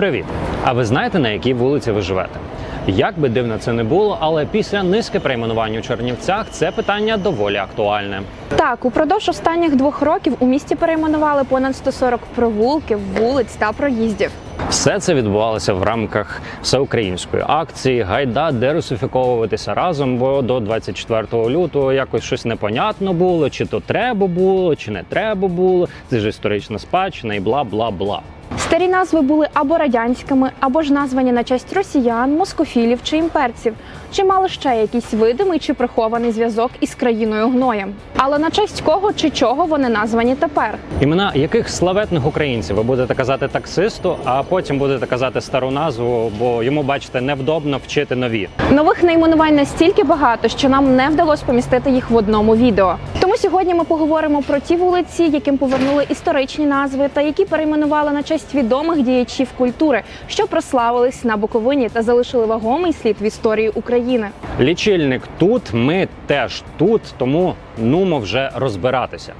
Привіт! А ви знаєте на якій вулиці ви живете? Як би дивно це не було, але після низки перейменувань у Чернівцях це питання доволі актуальне. Так, упродовж останніх двох років у місті перейменували понад 140 провулків, вулиць та проїздів. Все це відбувалося в рамках всеукраїнської акції Гайда дерусифіковуватися разом, бо до 24 лютого якось щось непонятно було, чи то треба було, чи не треба було. Це ж історична спадщина і бла бла бла. Старі назви були або радянськими, або ж названі на честь росіян, москофілів чи імперців, чи мали ще якийсь видимий чи прихований зв'язок із країною гноєм. Але на честь кого чи чого вони названі тепер? Імена яких славетних українців ви будете казати таксисту, а потім будете казати стару назву, бо йому, бачите, невдобно вчити нові. Нових найменувань настільки багато, що нам не вдалося помістити їх в одному відео. Тому сьогодні ми поговоримо про ті вулиці, яким повернули історичні назви, та які перейменували на честь відомих діячів культури, що прославились на Буковині та залишили вагомий слід в історії України. Лічильник тут, ми теж тут, тому нумо вже розбиратися.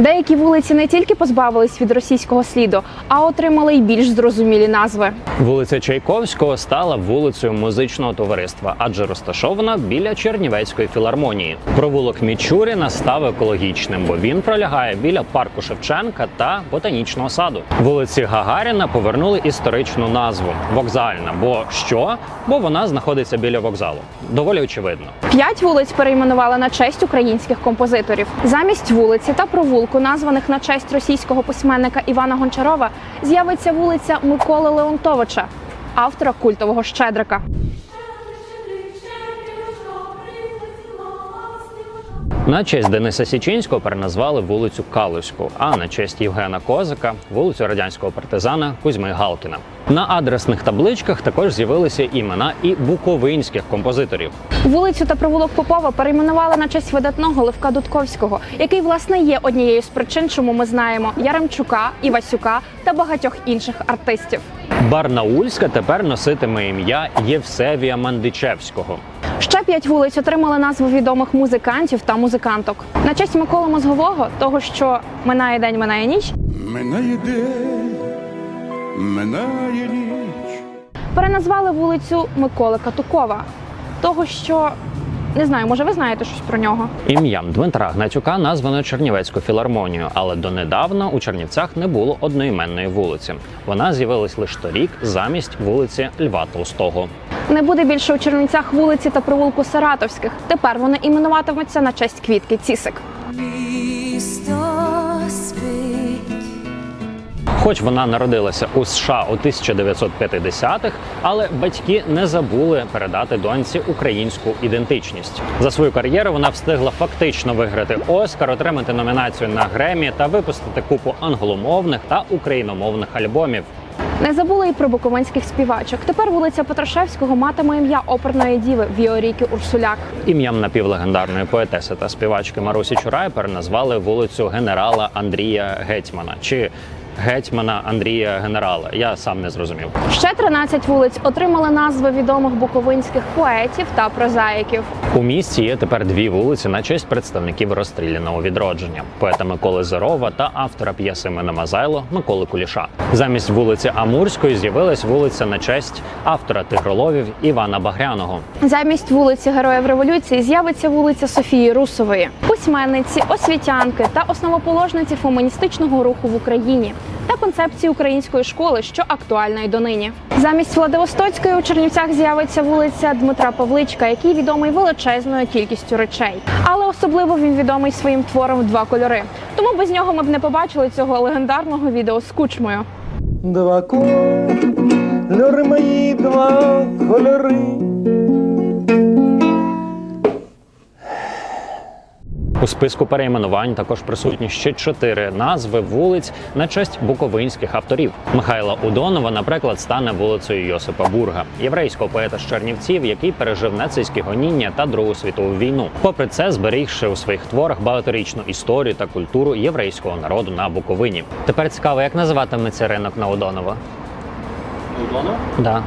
Деякі вулиці не тільки позбавились від російського сліду, а отримали й більш зрозумілі назви. Вулиця Чайковського стала вулицею музичного товариства, адже розташована біля Чернівецької філармонії. Провулок Мічуріна став екологічним, бо він пролягає біля парку Шевченка та ботанічного саду. Вулиці Гагаріна повернули історичну назву вокзальна. Бо що? Бо вона знаходиться біля вокзалу. Доволі очевидно. П'ять вулиць перейменували на честь українських композиторів. Замість вулиці та провулку, названих на честь російського письменника Івана Гончарова, з'явиться вулиця Миколи Леонтовича, автора культового Щедрика. На честь Дениса Січинського переназвали вулицю Калузьку, а на честь Євгена Козика вулицю радянського партизана Кузьми Галкіна. На адресних табличках також з'явилися імена і буковинських композиторів. Вулицю та провулок Попова перейменували на честь видатного Левка Дудковського, який власне є однією з причин, чому ми знаємо Яремчука, Івасюка та багатьох інших артистів. Барнаульська тепер носитиме ім'я Євсевія Мандичевського. Ще п'ять вулиць отримали назву відомих музикантів та музиканток. На честь Миколи Мозгового, того що минає день, минає ніч, Минає день, минає ніч. переназвали вулицю Миколи Катукова, того що не знаю, може ви знаєте щось про нього. Ім'ям Дмитра Гнатюка названо Чернівецьку філармонію, але донедавна у Чернівцях не було одноіменної вулиці. Вона з'явилась лише торік замість вулиці Льва Толстого. Не буде більше у Чернівцях вулиці та провулку Саратовських. Тепер вони іменуватимуться на честь квітки Цісик. Хоч вона народилася у США у 1950-х, але батьки не забули передати доньці українську ідентичність. За свою кар'єру вона встигла фактично виграти Оскар, отримати номінацію на Гремі та випустити купу англомовних та україномовних альбомів. Не забули і про буковинських співачок. Тепер вулиця Петрошевського матиме ім'я оперної діви Віоріки Урсуляк. Ім'ям напівлегендарної поетеси та співачки Марусі Чурай переназвали вулицю генерала Андрія Гетьмана чи гетьмана Андрія Генерала. Я сам не зрозумів. Ще 13 вулиць отримали назви відомих буковинських поетів та прозаїків. У місті є тепер дві вулиці на честь представників розстріляного відродження поета Миколи Зерова та автора п'єси Мене Мазайло Миколи Куліша. Замість вулиці Амурської з'явилась вулиця на честь автора тигроловів Івана Багряного. Замість вулиці Героїв Революції з'явиться вулиця Софії Русової, письменниці, освітянки та основоположниці феміністичного руху в Україні та концепції української школи, що актуальна й донині. Замість Владивостоцької у Чернівцях з'явиться вулиця Дмитра Павличка, який відомий величезною кількістю речей. Але особливо він відомий своїм твором два кольори. Тому без нього ми б не побачили цього легендарного відео з кучмою. Два кольори мої, два кольори. У списку перейменувань також присутні ще чотири назви вулиць на честь буковинських авторів. Михайла Удонова, наприклад, стане вулицею Йосипа Бурга, єврейського поета з Чернівців, який пережив нацистські гоніння та Другу світову війну. Попри це, зберігши у своїх творах багаторічну історію та культуру єврейського народу на Буковині. Тепер цікаво, як називатиметься ринок на Удонова? Удонова? Да.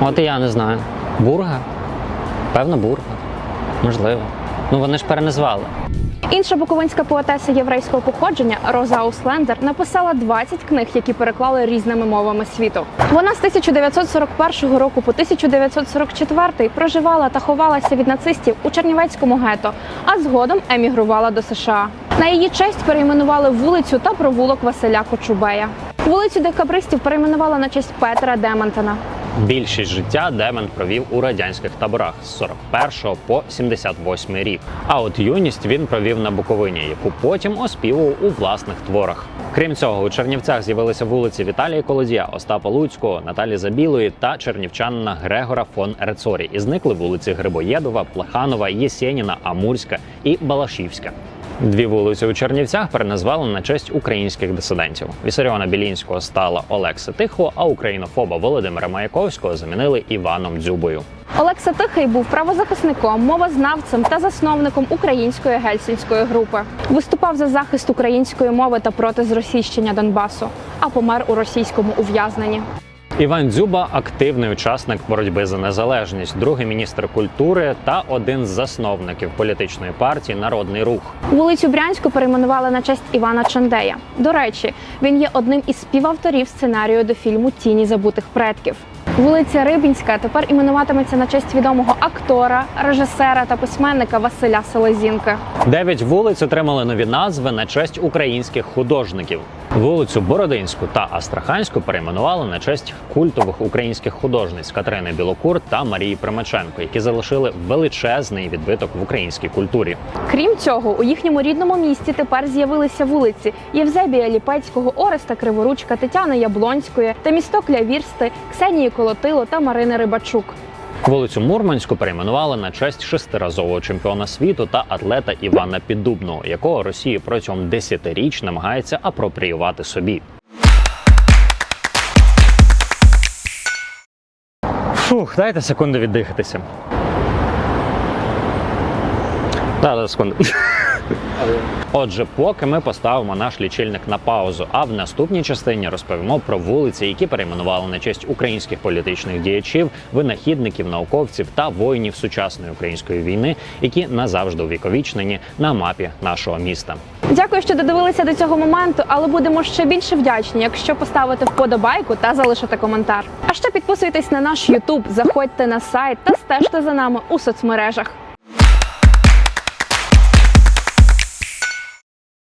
От і я не знаю. Бурга? Певно, бурга. Можливо. Ну вони ж переназвали. Інша буковинська поетеса єврейського походження Роза Ауслендер написала 20 книг, які переклали різними мовами світу. Вона з 1941 року по 1944 проживала та ховалася від нацистів у Чернівецькому гето, а згодом емігрувала до США. На її честь перейменували вулицю та провулок Василя Кочубея. Вулицю декабристів перейменували на честь Петра Демонтена. Більшість життя Демент провів у радянських таборах з 41 по 78 рік. А от юність він провів на Буковині, яку потім оспівував у власних творах. Крім цього, у Чернівцях з'явилися вулиці Віталія Колодія, Остапа Луцького, Наталі Забілої та чернівчанина Грегора фон Рецорі. І зникли вулиці Грибоєдова, Плеханова, Єсєніна, Амурська і Балашівська. Дві вулиці у Чернівцях переназвали на честь українських дисидентів. Вісаріона Білінського стала Олекса Тихо, а українофоба Володимира Маяковського замінили Іваном Дзюбою. Олекса Тихий був правозахисником, мовознавцем та засновником української гельсінської групи. Виступав за захист української мови та проти зросійщення Донбасу, а помер у російському ув'язненні. Іван Дзюба активний учасник боротьби за незалежність, другий міністр культури та один з засновників політичної партії Народний рух. Вулицю Брянську перейменували на честь Івана Чандея. До речі, він є одним із співавторів сценарію до фільму Тіні забутих предків. Вулиця Рибінська тепер іменуватиметься на честь відомого актора, режисера та письменника Василя Селезінки. Дев'ять вулиць отримали нові назви на честь українських художників. Вулицю Бородинську та Астраханську перейменували на честь культових українських художниць Катерини Білокур та Марії Примаченко, які залишили величезний відбиток в українській культурі. Крім цього, у їхньому рідному місті тепер з'явилися вулиці Євзебія Ліпецького, Ореста Криворучка, Тетяни Яблонської та місток Вірсти, Ксенії Колотило та Марини Рибачук. Вулицю Мурманську перейменували на честь шестиразового чемпіона світу та атлета Івана Піддубного, якого Росія протягом десятиріч намагається апропріювати собі. Фух, дайте секунду віддихатися. Да, да, секунду. Отже, поки ми поставимо наш лічильник на паузу, а в наступній частині розповімо про вулиці, які перейменували на честь українських політичних діячів, винахідників, науковців та воїнів сучасної української війни, які назавжди увіковічнені на мапі нашого міста. Дякую, що додивилися до цього моменту, але будемо ще більше вдячні, якщо поставите вподобайку та залишите коментар. А ще підписуйтесь на наш YouTube, заходьте на сайт та стежте за нами у соцмережах.